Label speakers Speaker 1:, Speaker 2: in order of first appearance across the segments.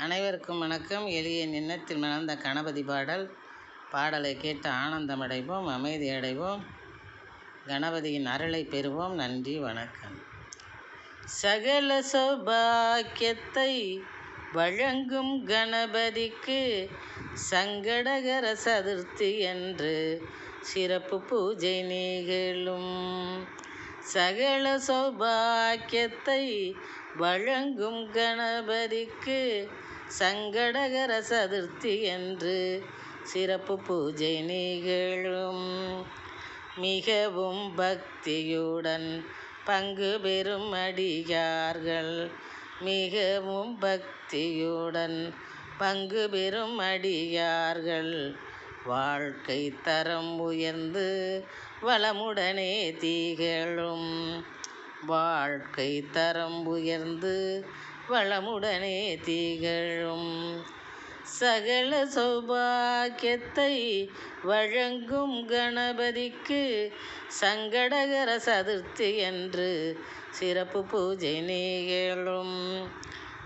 Speaker 1: அனைவருக்கும் வணக்கம். எளிய நின்னத்தில் மணந்த கணபதி பாடல். பாடலை கேட்டு ஆனந்தமடைவோம் அமைதி அடைவோம் கணபதியின் அருளை பெறுவோம். நன்றி வணக்கம். சகல சௌபாக்கியத்தை வழங்கும் கணபதிக்கு சங்கடகர சதுர்த்தி என்று சிறப்பு பூஜை நிகழும். சகல சௌபாக்கியத்தை வழங்கும் கணபதிக்கு சங்கடகர சதுர்த்தி என்று சிறப்பு பூஜை நிகழும். மிகவும் பக்தியுடன் பங்கு பெறும் அடியார்கள். மிகவும் பக்தியுடன் பங்கு பெறும் அடியார்கள். வாழ்க்கை தரம் உயர்ந்து வளமுடனே திகழும். வாழ்க்கை தரம் உயர்ந்து வளமுடனே திகழும் சகல சௌபாக்கியத்தை வழங்கும் கணபதிக்கு சங்கடகர சதுர்த்தி என்று சிறப்பு பூஜை நிகழும்.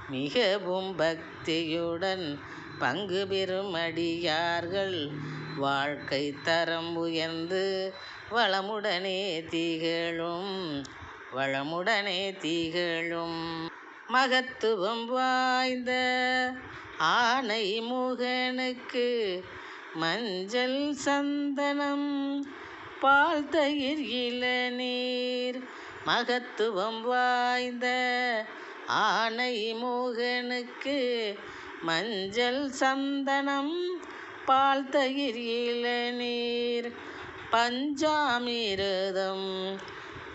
Speaker 1: மிகவும் பக்தியுடன் பங்கு பெறும் அடியார்கள் வாழ்க்கை தரம் உயர்ந்து வளமுடனே திகழும். வளமுடனே திகழும் மகத்துவம் வாய்ந்த ஆனை முகனுக்கு மஞ்சள் சந்தனம் பால் தயிர் இளநீர் மகத்துவம் வாய்ந்த ஆனை முகனுக்கு மஞ்சள் சந்தனம் பால் தயிர் இளநீர் பஞ்சாமிரதம்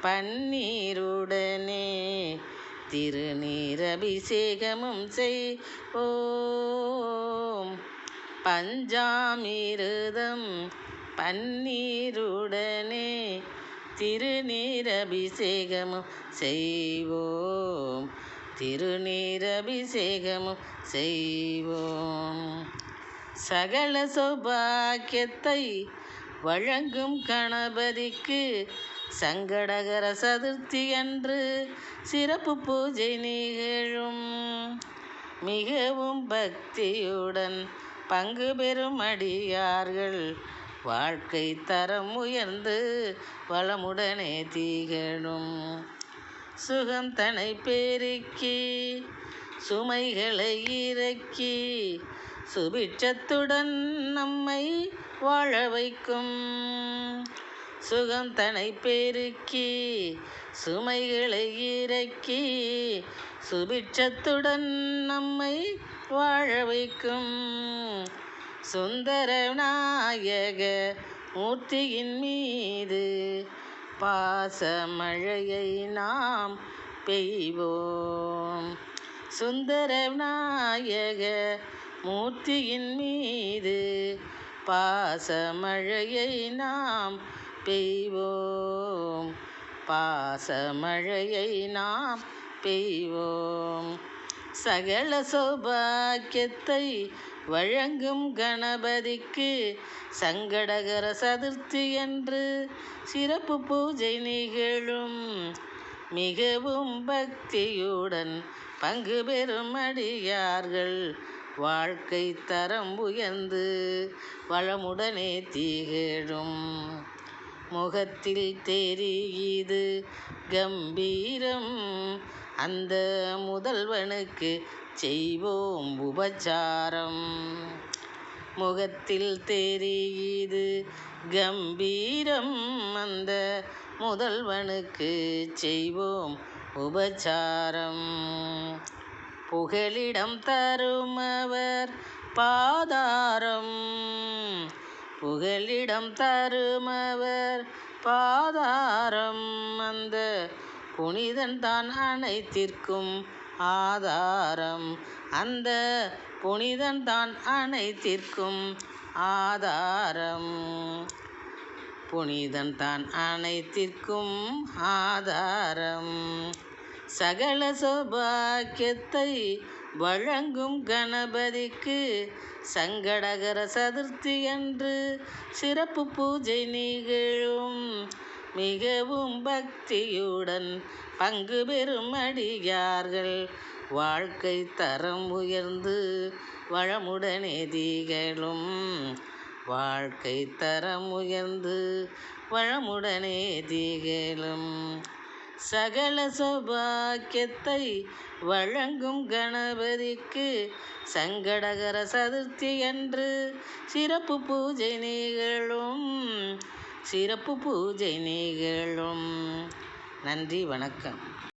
Speaker 1: பன்னீருடனே திருநீரபிஷேகமும் செய்வோம். பஞ்சாமிரதம் பன்னீருடனே திருநீரபிஷேகமும் செய்வோம். திருநீரபிஷேகமும் செய்வோம். சகல சௌபாக்கியத்தை வழங்கும் கணபதிக்கு சங்கடகர சதுர்த்தி அன்று சிறப்பு பூஜை நிகழும். மிகவும் பக்தியுடன் பங்கு பெறும் அடியார்கள். வாழ்க்கை தரம் உயர்ந்து வளமுடனே திகழும். சுகம் தனை பெருக்கி சுமைகளை இறக்கி சுபிட்சத்துடன் நம்மை வாழ வைக்கும். சுகம் தனை பெருக்கி சுமைகளை இறக்கி சுபிட்சத்துடன் நம்மை வாழ வைக்கும். சுந்தர நாயக மூர்த்தியின் மீது பாசமழையை நாம் பெய்வோம். சுந்தர நாயக மூர்த்தியின் மீது பாசமழையை நாம் பெய்வோம். பாசமழையை நாம் பெய்வோம். சகல சௌபாக்கியத்தை வழங்கும் கணபதிக்கு சங்கடகர சதுர்த்தி என்று சிறப்பு பூஜை நிகழும். மிகவும் பக்தியுடன் பங்கு பெறும் அடியார்கள் வாழ்க்கை தரம் உயர்ந்து வளமுடனே திகழும். முகத்தில் தெரியுது கம்பீரம். அந்த முதல்வனுக்கு செய்வோம் உபச்சாரம். முகத்தில் தெரியுது கம்பீரம். அந்த முதல்வனுக்கு செய்வோம் உபச்சாரம். புகலிடம் தருமவர் பாதாரம். புகலிடம் தருமவர் பாதாரம் அந்த புனிதன் தான் அனைத்திற்கும் ஆதாரம். அந்த புனிதன் தான் அனைத்திற்கும் ஆதாரம். புனிதன் தான் அனைத்திற்கும் ஆதாரம். சகல சௌபாக்கியத்தை வழங்கும் கணபதிக்கு சங்கடகர சதுர்த்தி அன்று சிறப்பு பூஜை நிகழும். மிகவும் பக்தியுடன் பங்கு பெறும் அடியார்கள். வாழ்க்கை தரம் உயர்ந்து வளமுடனே திகழும். வாழ்க்கை தரம் உயர்ந்து வளமுடனே திகழும். சகல சௌபாக்கியத்தை வழங்கும் கணபதிக்கு சங்கடகர சதுர்த்தி அன்று சிறப்பு பூஜை நிகழும். சிறப்பு பூஜை நிகழும். நன்றி வணக்கம்.